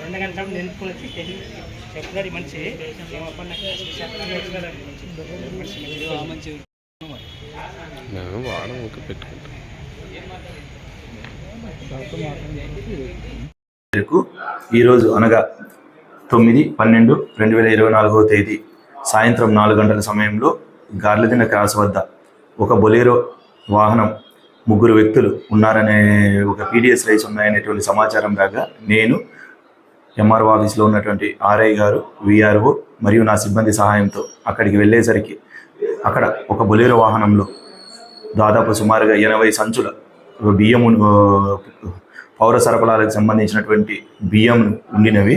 రెండు గంటల నిలుపుకొని వచ్చి చెప్తారు ఈ మనిషి నేను వాడడం ఒక పెట్టుకుంటాను మేరకు ఈరోజు అనగా తొమ్మిది పన్నెండు రెండు వేల ఇరవై నాలుగవ తేదీ సాయంత్రం నాలుగు గంటల సమయంలో గార్లదిన క్రాస్ వద్ద ఒక బొలేరో వాహనం ముగ్గురు వ్యక్తులు ఉన్నారనే ఒక పీడిఎస్ రైస్ ఉన్నాయనేటువంటి సమాచారం రాగా నేను ఎంఆర్ఓ ఆఫీస్లో ఉన్నటువంటి ఆర్ఐ గారు విఆర్ఓ మరియు నా సిబ్బంది సహాయంతో అక్కడికి వెళ్ళేసరికి అక్కడ ఒక బొలేరో వాహనంలో దాదాపు సుమారుగా ఎనభై సంచుల బియ్యము పౌర సరఫరాలకు సంబంధించినటువంటి బియ్యం ఉండినవి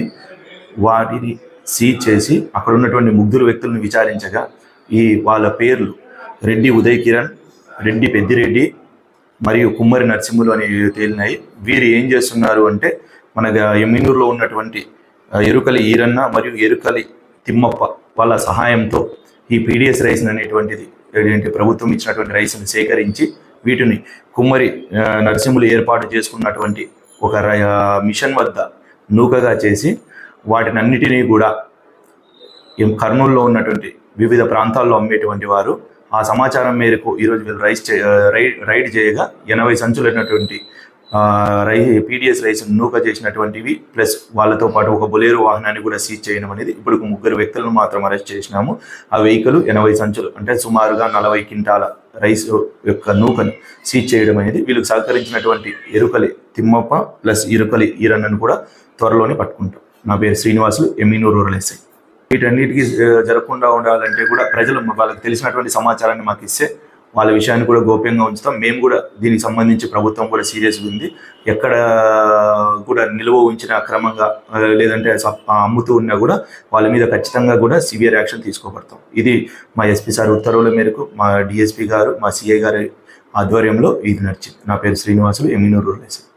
వాటిని సీజ్ చేసి అక్కడ ఉన్నటువంటి ముగ్గురు వ్యక్తులను విచారించగా ఈ వాళ్ళ పేర్లు రెడ్డి ఉదయ్ కిరణ్ రెడ్డి పెద్దిరెడ్డి మరియు కుమ్మరి నరసింహులు అని తేలినాయి. వీరు ఏం చేస్తున్నారు అంటే మన ఎమ్మినూరులో ఉన్నటువంటి ఎరుకలి ఈరన్న మరియు ఎరుకలి తిమ్మప్ప వాళ్ళ సహాయంతో ఈ పీడిఎస్ రైస్ అనేటువంటిది ఏంటి ప్రభుత్వం ఇచ్చినటువంటి రైస్ని సేకరించి వీటిని కుమ్మరి నరసింహులు ఏర్పాటు చేసుకున్నటువంటి ఒక రై- మిషన్ వద్ద నూకగా చేసి వాటిని అన్నిటినీ కూడా కర్నూలులో ఉన్నటువంటి వివిధ ప్రాంతాల్లో అమ్మేటువంటి వారు ఆ సమాచారం మేరకు ఈరోజు వీళ్ళు రైస్ రైడ్ రైడ్ చేయగా ఎనభై సంచులైనటువంటి రై పీడిఎస్ రైస్ నూక చేసినటువంటివి ప్లస్ వాళ్ళతో పాటు ఒక బొలేరు వాహనాన్ని కూడా సీజ్ చేయడం అనేది ఇప్పుడు ఒక ముగ్గురు వ్యక్తులను మాత్రం అరెస్ట్ చేసినాము. ఆ వెహికల్ ఎనభై సంచులు అంటే సుమారుగా నలభై క్వింటాల రైస్ యొక్క నూకను సీజ్ చేయడం అనేది వీళ్ళకి సహకరించినటువంటి ఎరుకలి తిమ్మప్ప ప్లస్ ఇరుకలి ఈరన్నను కూడా త్వరలోనే పట్టుకుంటాం. నా పేరు శ్రీనివాసులు ఎమ్మినూరు రూరల్ ఎస్ఐ. వీటన్నిటికీ జరగకుండా ఉండాలంటే కూడా ప్రజలు వాళ్ళకి తెలిసినటువంటి సమాచారాన్ని మాకు ఇస్తే వాళ్ళ విషయాన్ని కూడా గోప్యంగా ఉంచుతాం. మేము కూడా దీనికి సంబంధించి ప్రభుత్వం కూడా సీరియస్గా ఉంది. ఎక్కడ కూడా నిల్వ ఉంచిన క్రమంగా లేదంటే సప్- అమ్ముతూ ఉన్నా కూడా వాళ్ళ మీద ఖచ్చితంగా కూడా సివియర్ యాక్షన్ తీసుకోబడతాం. ఇది మా ఎస్పీ సార్ ఉత్తర్వుల మేరకు మా డిఎస్పీ గారు మా సిఐ గారి ఆధ్వర్యంలో ఇది నడిచింది. నా పేరు శ్రీనివాసులు ఎమ్మినూరు రూరల్